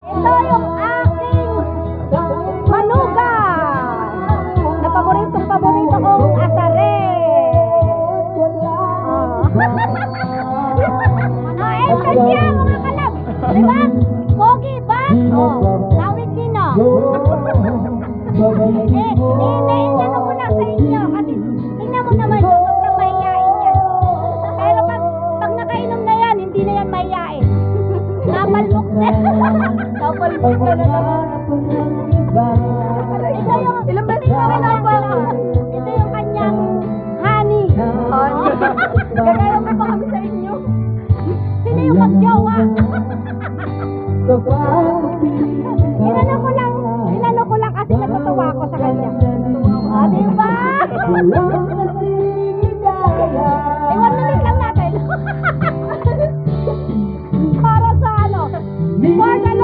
Ito yung aking manuga na paboritong paborito kong asare. Oh. ah, ito siya mga kalab. Diba? Pogi ba? Oh, lawig din oh. Eh, eh, naiinano ko lang sa inyo kasi tingnan mo naman yung sobrang mahihain yan. Pero pag, pag nakainom na yan, hindi na yan mahihain. Napalmok na. Napalmok na na naman. Ito yung, ilang beses na rin ako. Ito yung kanyang honey. Honey. Gagaya mo pa kami sa inyo. Sino yung magjowa? Inano 我二三。